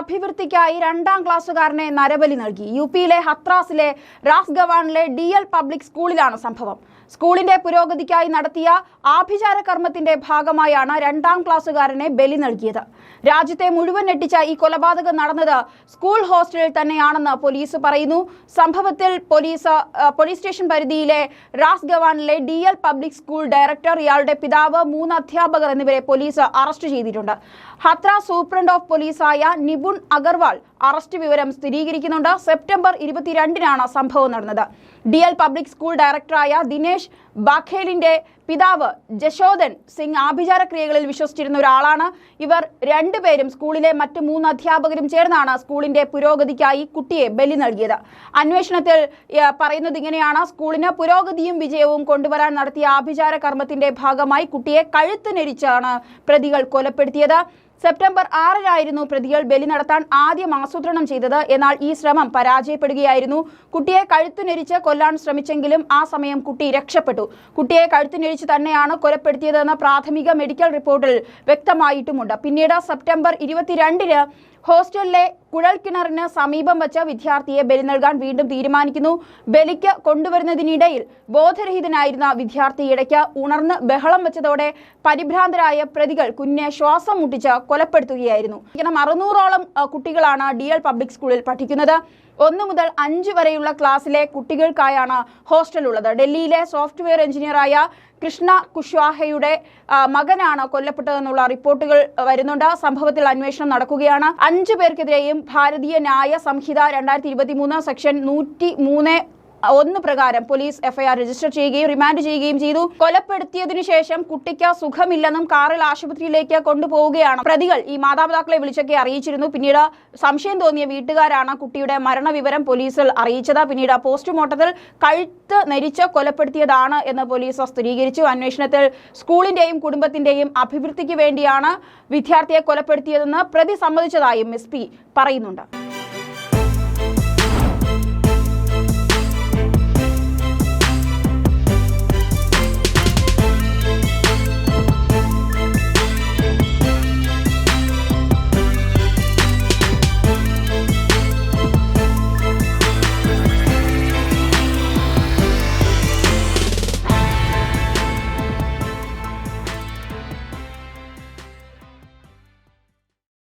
അഭിവൃദ്ധിക്കായി രണ്ടാം ക്ലാസ്സുകാരനെ നരബലി നൽകി. യു പിയിലെ ഹത്രാസിലെ റാസ് ഗവാണിലെ ഡി എൽ പബ്ലിക് സ്കൂളിലാണ് സംഭവം. സ്കൂളിന്റെ പുരോഗതിക്കായി നടത്തിയ ആഭിചാര കർമ്മത്തിന്റെ ഭാഗമായാണ് രണ്ടാം ക്ലാസ്സുകാരനെ ബലി നൽകിയത്. രാജ്യത്തെ മുഴുവൻ ഞെട്ടിച്ച ഈ കൊലപാതകം നടന്നത് സ്കൂൾ ഹോസ്റ്റലിൽ തന്നെയാണെന്ന് പോലീസ് പറയുന്നു. സംഭവത്തിൽ പോലീസ് പോലീസ് സ്റ്റേഷൻ പരിധിയിലെ റാസ് ഗവാനിലെ D L public school director ഇയാളുടെ പിതാവ് മൂന്ന് അധ്യാപകർ എന്നിവരെ പോലീസ് അറസ്റ്റ് ചെയ്തിട്ടുണ്ട്. ഹത്ര സൂപ്രണ്ട് ഓഫ് പോലീസായ നിപുൺ അഗർവാൾ അറസ്റ്റ് വിവരം സ്ഥിരീകരിക്കുന്നുണ്ട്. സെപ്റ്റംബർ ഇരുപത്തിരണ്ടിനാണ് സംഭവം നടന്നത്. ഡി എൽ പബ്ലിക് സ്കൂൾ ഡയറക്ടറായ ദിനേശ് ബാഖേലിന്റെ പിതാവ് ജശോദൻ സിംഗ് ആഭിചാര ക്രിയകളിൽ വിശ്വസിച്ചിരുന്ന ഒരാളാണ്. ഇവർ രണ്ടുപേരും സ്കൂളിലെ മറ്റ് മൂന്ന് അധ്യാപകരും ചേർന്നാണ് സ്കൂളിന്റെ പുരോഗതിക്കായി കുട്ടിയെ ബലി നൽകിയത്. അന്വേഷണത്തിൽ പറയുന്നത് ഇങ്ങനെയാണ്. സ്കൂളിന് പുരോഗതിയും വിജയവും കൊണ്ടുവരാൻ നടത്തിയ ആഭിചാര കർമ്മത്തിന്റെ ഭാഗമായി കുട്ടിയെ കഴുത്തിനരിച്ചാണ് പ്രതികൾ കൊലപ്പെടുത്തിയത്. സെപ്റ്റംബർ ആറിനായിരുന്നു പ്രതികൾ ബലി നടത്താൻ ആദ്യം ആസൂത്രണം ചെയ്തത്. എന്നാൽ ഈ ശ്രമം പരാജയപ്പെടുകയായിരുന്നു. കുട്ടിയെ കഴുത്തുനെരിച്ച് കൊല്ലാൻ ശ്രമിച്ചെങ്കിലും ആ സമയം കുട്ടി രക്ഷപ്പെട്ടു. കുട്ടിയെ കഴുത്തുനെരിച്ച് തന്നെയാണ് കൊലപ്പെടുത്തിയതെന്ന് പ്രാഥമിക മെഡിക്കൽ റിപ്പോർട്ടിൽ വ്യക്തമായിട്ടുമുണ്ട്. പിന്നീട് സെപ്റ്റംബർ ഇരുപത്തിരണ്ടിന് ഹോസ്റ്റലിലെ കുഴൽക്കിണറിന് സമീപം വച്ച വിദ്യാർത്ഥിയെ ബലി നൽകാൻ വീണ്ടും തീരുമാനിക്കുന്നു. ബലിക്ക് കൊണ്ടുവരുന്നതിനിടയിൽ ബോധരഹിതനായിരുന്ന വിദ്യാർത്ഥി ഇടയ്ക്ക് ഉണർന്ന് ബഹളം വെച്ചതോടെ പരിഭ്രാന്തരായ പ്രതികൾ കുഞ്ഞിനെ ശ്വാസം മുട്ടിച്ച് കൊലപ്പെടുത്തുകയായിരുന്നു. ഇങ്ങനെ അറുന്നൂറോളം കുട്ടികളാണ് ഡി പബ്ലിക് സ്കൂളിൽ പഠിക്കുന്നത്. ഒന്ന് മുതൽ അഞ്ച് വരെയുള്ള ക്ലാസ്സിലെ കുട്ടികൾക്കായാണ് ഹോസ്റ്റൽ ഉള്ളത് ഡൽഹിയിലെ സോഫ്റ്റ്വെയർ എഞ്ചിനീയറായ കൃഷ്ണ കുശ്വാഹയുടെ മകനാണ് കൊല്ലപ്പെട്ടതെന്നുള്ള റിപ്പോർട്ടുകൾ വരുന്നുണ്ട്. സംഭവത്തിൽ അന്വേഷണം നടക്കുകയാണ്. അഞ്ചു പേർക്കെതിരെയും ഭാരതീയ ന്യായ സംഹിത രണ്ടായിരത്തി ഇരുപത്തി മൂന്ന് സെക്ഷൻ നൂറ്റി മൂന്ന് ഒന്ന് പ്രകാരം പോലീസ് എഫ്ഐആർ രജിസ്റ്റർ ചെയ്യുകയും റിമാൻഡ് ചെയ്യുകയും ചെയ്തു. കൊലപ്പെടുത്തിയതിനു ശേഷം കുട്ടിക്ക് സുഖമില്ലെന്നും കാറിൽ ആശുപത്രിയിലേക്ക് കൊണ്ടുപോവുകയാണ്. പ്രതികൾ ഈ മാതാപിതാക്കളെ വിളിച്ചൊക്കെ അറിയിച്ചിരുന്നു. പിന്നീട് സംശയം തോന്നിയ വീട്ടുകാരാണ് കുട്ടിയുടെ മരണവിവരം പോലീസിൽ അറിയിച്ചത്. പിന്നീട് പോസ്റ്റ്മോർട്ടത്തിൽ കഴുത്ത് നരിച്ച് കൊലപ്പെടുത്തിയതാണ് എന്ന് പോലീസ് സ്ഥിരീകരിച്ചു. അന്വേഷണത്തിൽ സ്കൂളിന്റെയും കുടുംബത്തിന്റെയും അഭിവൃദ്ധിക്ക് വേണ്ടിയാണ് വിദ്യാർത്ഥിയെ കൊലപ്പെടുത്തിയതെന്ന് പ്രതി സമ്മതിച്ചതായും എസ് പി പറയുന്നുണ്ട്.